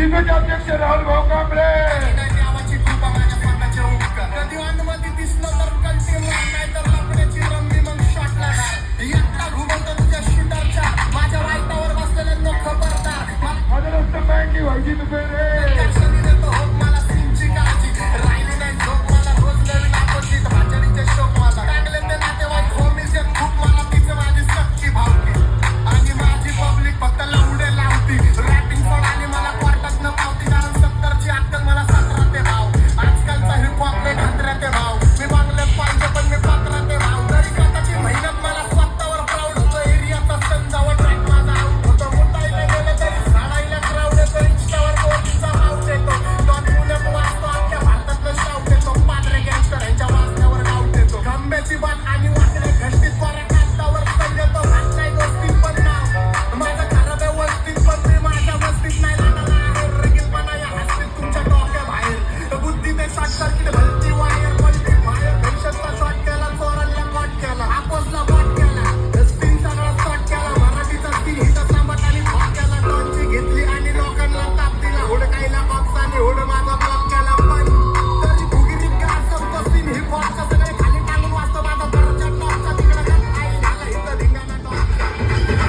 दिग्गज अध्यक्ष राहुल भाऊ कांबळे. कधी नाही तर लपण्याची रंगी मग शॉट लागणार एकटा माझ्या वाईटावर बसलेल्यांना खबरदार. व्हायची तुझे रे